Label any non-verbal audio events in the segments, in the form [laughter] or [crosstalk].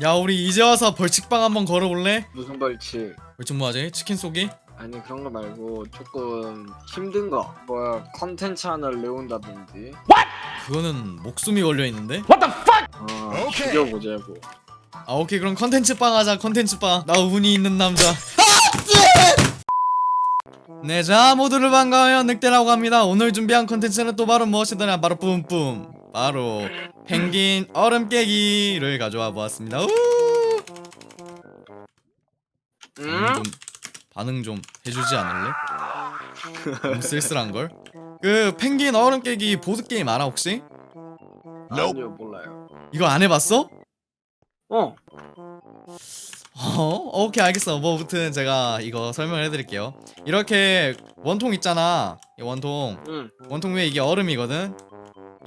야 우리 이제 와서 벌칙방 한번 걸어볼래? 무슨 벌칙? 벌칙 뭐하지? 치킨 쏘기? 아니 그런 거 말고 조금 힘든 거. 뭐야 컨텐츠 하나를 내온다든지. 그거는 목숨이 걸려있는데? 어, 죽여보자고. 아 오케이 그럼 컨텐츠 빵 하자 컨텐츠 빵나 운이 있는 남자 네자 모두를 반가워요 늑대라고 합니다 오늘 준비한 컨텐츠는 또 바로 무엇이더냐 바로 뿜뿜 바로 펭귄 얼음 깨기를 가져와 보았습니다 우! 반응 응? 좀 반응 좀 해주지 않을래? 너무 쓸쓸한 걸? 그 펭귄 얼음 깨기 보드 게임 알아 혹시? 아니요 몰라요. 이거 안 해봤어? 어. 어? 오케이 알겠어 뭐 아무튼 제가 이거 설명을 해드릴게요 이렇게 원통 있잖아 이 원통 응. 원통 위에 이게 얼음이거든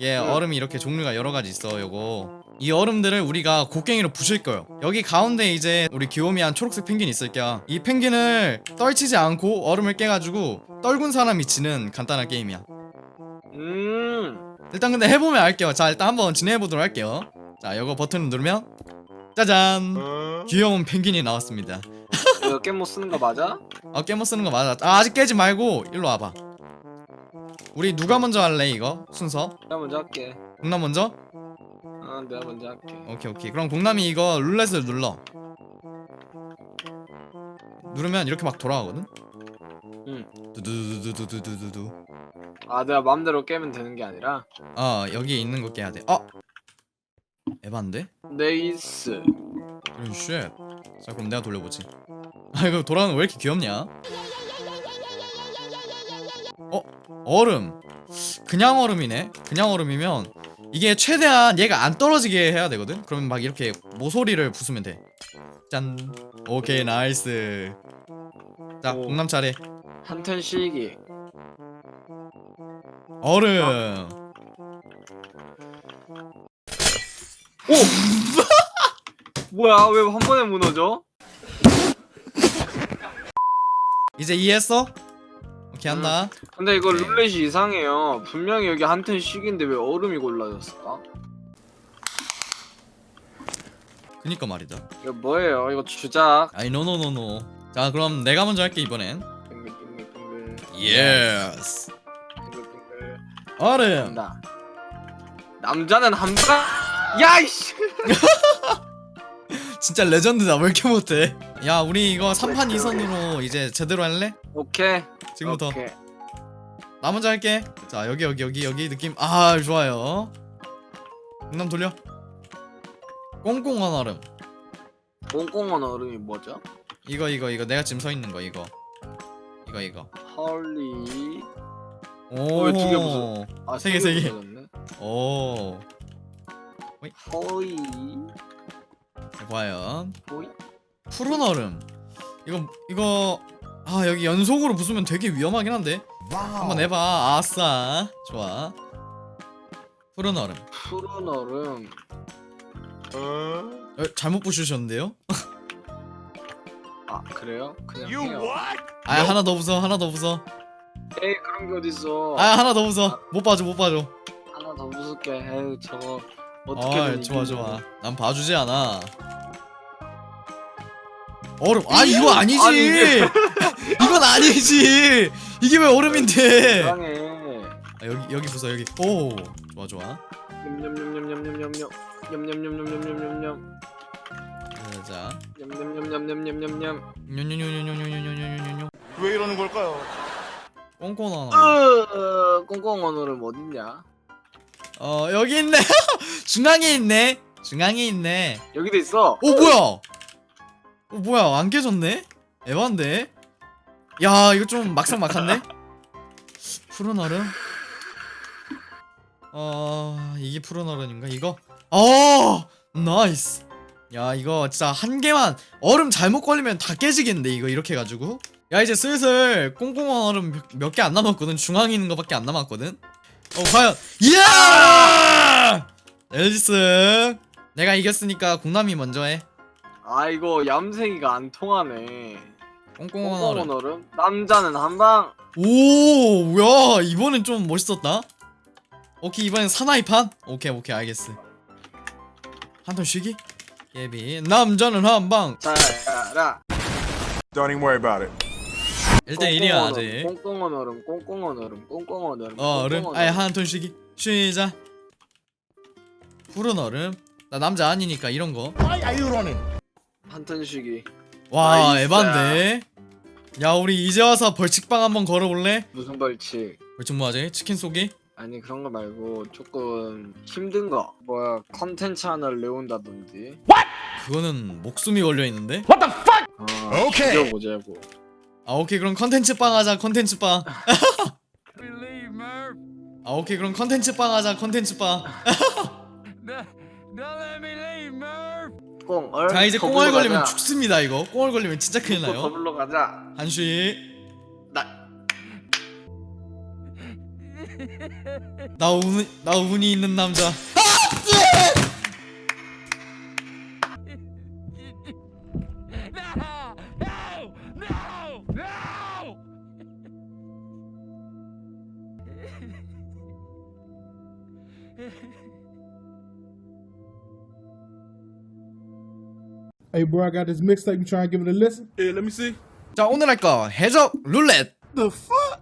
응. 얼음이 이렇게 종류가 여러 가지 있어 요거. 이 얼음들을 우리가 곡괭이로 부실 거예요. 여기 가운데 이제 우리 귀요미한 초록색 펭귄 있을 거야. 이 펭귄을 떨치지 않고 얼음을 깨가지고 떨군 사람이 지는 간단한 게임이야. 음. 일단 근데 해보면 알게요. 자 일단 한번 진행해보도록 할게요. 자 요거 버튼을 누르면 짜잔! 귀여운 펭귄이 나왔습니다. 이거 깻못 쓰는 거 맞아? 아 깨모 쓰는 거 맞아. 아 아직 깨지 말고 일로 와봐 우리 누가 먼저 할래 이거 순서 내가 먼저 할게. 공남 먼저 아 내가 먼저 할게. 오케이 오케이 그럼 공남이 이거 룰렛을 눌러 누르면 이렇게 막 돌아가거든 응. 두두두두두두두두 아 내가 마음대로 깨면 되는 게 아니라 아 여기에 있는 거 깨야 돼 어? 에반데? 네이스. 이런 쉣. 자 그럼 내가 돌려보지. 아 이거 돌아가는 거 왜 이렇게 귀엽냐? 어 얼음. 그냥 얼음이네. 그냥 얼음이면 이게 최대한 얘가 안 떨어지게 해야 되거든. 그러면 막 이렇게 모서리를 부수면 돼. 짠. 오케이 나이스. 자 오. 공남 차례. 한텐 시기. 얼음. [laughs] 뭐야 왜 한 번에 무너져? 이제 이해했어? 오케이 한다. 근데 이거. 룰렛이 이상해요. 분명히 여기 한텐 시기인데 왜 얼음이 골라졌을까? 그니까 말이다. 이거 뭐예요? 이거 주작. 아이 노노노노. 자 그럼 내가 먼저 할게 이번엔. 빙글빙글빙글. 예스. 빙글빙글. 얼음. 남자는 한방. 야이씨. [laughs] 진짜 레전드다. 왜 이렇게 못해? 야 우리 이거 3판 2선으로 이제 제대로 할래? 오케이. 지금부터. 오케이. 나 먼저 할게. 자 여기 여기 여기 여기 느낌. 아 좋아요. 공남 돌려. 꽁꽁한 얼음. 꽁꽁한 얼음이 뭐죠? 이거 이거 이거. 내가 지금 서 있는 거 이거. 이거 이거. 헐리. 오. 왜두개 무슨- 아, 세 개, 세세 개. 오. 허이. 과연. 푸른 얼음. 이거 이거 아 여기 연속으로 부수면 되게 위험하긴 한데. 한번 해봐. 아싸. 좋아. 푸른 얼음. 푸른 얼음. 어, 잘못 부수셨는데요? 아 그래요? 그냥 해요. 아 하나 더 부숴 하나 더 부숴. 에이 그런 게 어딨어. 아 하나 더 부숴. 못 봐줘 못 봐줘. 하나 더 부술게. 에이 저거 어떻게 아 좋아 좋아 난 봐주지 않아 얼음 아 이거 아니지 아니, 이게- [laughs] 이건 아니지 이게 왜 얼음인데 이상해. 아, 여기 여기 부숴 여기 오 좋아 좋아 냠냠냠냠냠냠냠냠. 냠냠냠냠냠냠냠냠. 자 냠냠냠냠냠냠냠. 뇨뇨뇨뇨뇨뇨뇨뇨뇨뇨 왜 이러는 걸까요? 꽁꽁 아! 하나 으, 꽁꽁한 얼음 어딨냐? 어 여기 있네. [laughs] 중앙에 있네. 중앙에 있네. 여기도 있어. 오 뭐야? 오 뭐야? 안 깨졌네? 에반데? 야 이거 좀 막상 막한데 푸른 얼음? 어 이게 푸른 얼음인가 이거? 어 나이스. 야 이거 진짜 한 개만 얼음 잘못 걸리면 다 깨지겠는데 이거 이렇게 해가지고? 야 이제 슬슬 꽁꽁한 얼음 몇 개 안 남았거든. 중앙에 있는 거밖에 안 남았거든 어 과연 이야 엘지스 내가 이겼으니까 공남이 먼저 해 아 이거 얌생이가 안 통하네. 꽁꽁한 얼음 얼음. 남자는 한 방. 오 뭐야 이번엔 좀 멋있었다 오케이 이번엔 사나이판 오케이 오케이 알겠어 한 턴 쉬기 깨비 남자는 한방 자라. Don't even worry about it. 1대1이야 아직 꽁꽁한 얼음, 꽁꽁한 얼음, 꽁꽁한 얼음. 어 얼음 아예 한톤 쉬기 쉬자 푸른 얼음 나 남자 아니니까 이런 한턴 쉬기. 거와 나이스. 에반데 야 우리 이제 와서 벌칙방 한번 걸어볼래? 무슨 벌칙? 벌칙 뭐하지? 치킨 쏘기? 아니 그런 거 말고 조금 힘든 거. 뭐야 컨텐츠 하나를 내온다든지. 그거는 목숨이 걸려있는데? 어, 오케이. 죽여보자고. 아 오케이 그럼 컨텐츠 빵 하자 컨텐츠 빵. 아 오케이 그럼 컨텐츠 빵 하자 컨텐츠 빵 [laughs] Don't don't let me leave, Murph. 꽁 얼. 자 이제 꽁얼 걸리면 가자. 죽습니다 이거 꽁얼 걸리면 진짜 큰일 또 나요 더블로 가자. 한쉬 나나 우는 나 운이 있는 남자 No! Hey, bro, I got this mixtape. You trying to give it a listen? Yeah, let me see. 자 오늘 할 거 해적 룰렛 The fuck?